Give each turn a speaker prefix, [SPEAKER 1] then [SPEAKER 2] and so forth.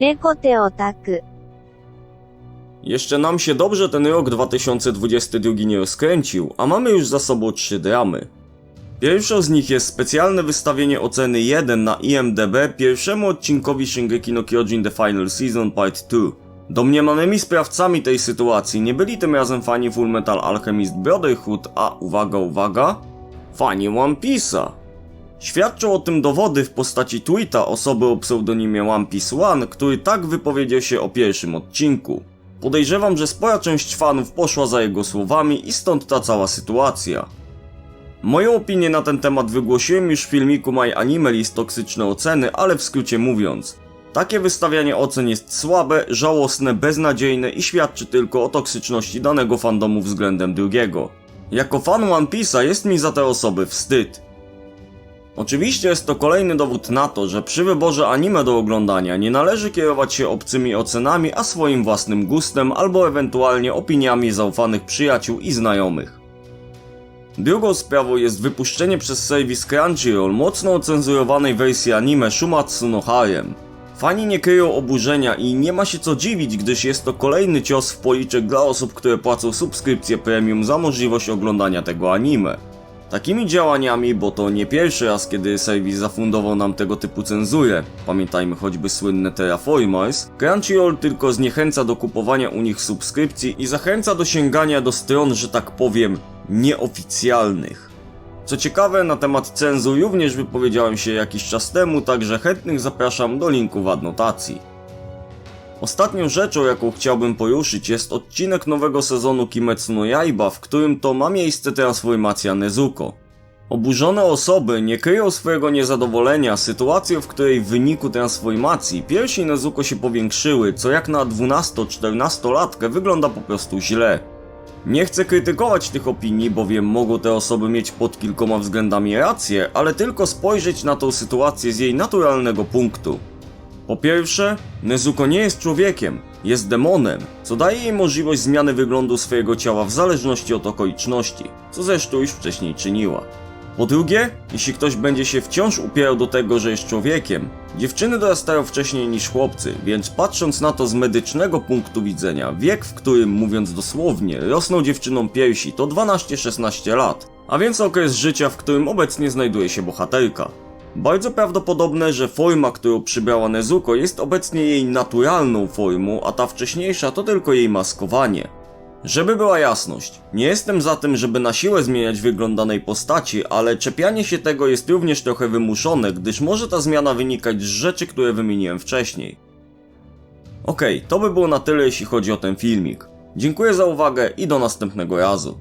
[SPEAKER 1] 猫手オタク
[SPEAKER 2] Jeszcze nam się dobrze ten rok 2022 nie rozkręcił, a mamy już za sobą trzy dramy. Pierwszą z nich jest specjalne wystawienie oceny 1 na IMDb pierwszemu odcinkowi Shingeki no Kyojin The Final Season Part 2. Domniemanymi sprawcami tej sytuacji nie byli tym razem fani Full Metal Alchemist Brotherhood, a uwaga, uwaga, fani One Piece'a. Świadczą o tym dowody w postaci tweeta osoby o pseudonimie One Piece One, który tak wypowiedział się o pierwszym odcinku. Podejrzewam, że spora część fanów poszła za jego słowami i stąd ta cała sytuacja. Moją opinię na ten temat wygłosiłem już w filmiku My Anime List Toksyczne Oceny, ale w skrócie mówiąc, takie wystawianie ocen jest słabe, żałosne, beznadziejne i świadczy tylko o toksyczności danego fandomu względem drugiego. Jako fan One Piece'a jest mi za te osoby wstyd. Oczywiście jest to kolejny dowód na to, że przy wyborze anime do oglądania nie należy kierować się obcymi ocenami, a swoim własnym gustem albo ewentualnie opiniami zaufanych przyjaciół i znajomych. Drugą sprawą jest wypuszczenie przez serwis Crunchyroll mocno ocenzurowanej wersji anime Shumatsu no Harem. Fani nie kryją oburzenia i nie ma się co dziwić, gdyż jest to kolejny cios w policzek dla osób, które płacą subskrypcję premium za możliwość oglądania tego anime. Takimi działaniami, bo to nie pierwszy raz, kiedy serwis zafundował nam tego typu cenzurę, pamiętajmy choćby słynne Terraformers, Crunchyroll tylko zniechęca do kupowania u nich subskrypcji i zachęca do sięgania do stron, że tak powiem, nieoficjalnych. Co ciekawe, na temat cenzur również wypowiedziałem się jakiś czas temu, także chętnych zapraszam do linku w adnotacji. Ostatnią rzeczą, jaką chciałbym poruszyć jest odcinek nowego sezonu Kimetsu no Yaiba, w którym to ma miejsce transformacja Nezuko. Oburzone osoby nie kryją swojego niezadowolenia sytuacją, w której w wyniku transformacji piersi Nezuko się powiększyły, co jak na 12-14 latkę wygląda po prostu źle. Nie chcę krytykować tych opinii, bowiem mogą te osoby mieć pod kilkoma względami rację, ale tylko spojrzeć na tą sytuację z jej naturalnego punktu. Po pierwsze, Nezuko nie jest człowiekiem, jest demonem, co daje jej możliwość zmiany wyglądu swojego ciała w zależności od okoliczności, co zresztą już wcześniej czyniła. Po drugie, jeśli ktoś będzie się wciąż upierał do tego, że jest człowiekiem, dziewczyny dorastają wcześniej niż chłopcy, więc patrząc na to z medycznego punktu widzenia, wiek, w którym, mówiąc dosłownie, rosną dziewczynom piersi to 12-16 lat, a więc okres życia, w którym obecnie znajduje się bohaterka. Bardzo prawdopodobne, że forma, którą przybrała Nezuko jest obecnie jej naturalną formą, a ta wcześniejsza to tylko jej maskowanie. Żeby była jasność, nie jestem za tym, żeby na siłę zmieniać wygląd danej postaci, ale czepianie się tego jest również trochę wymuszone, gdyż może ta zmiana wynikać z rzeczy, które wymieniłem wcześniej. Okej, to by było na tyle jeśli chodzi o ten filmik. Dziękuję za uwagę i do następnego razu.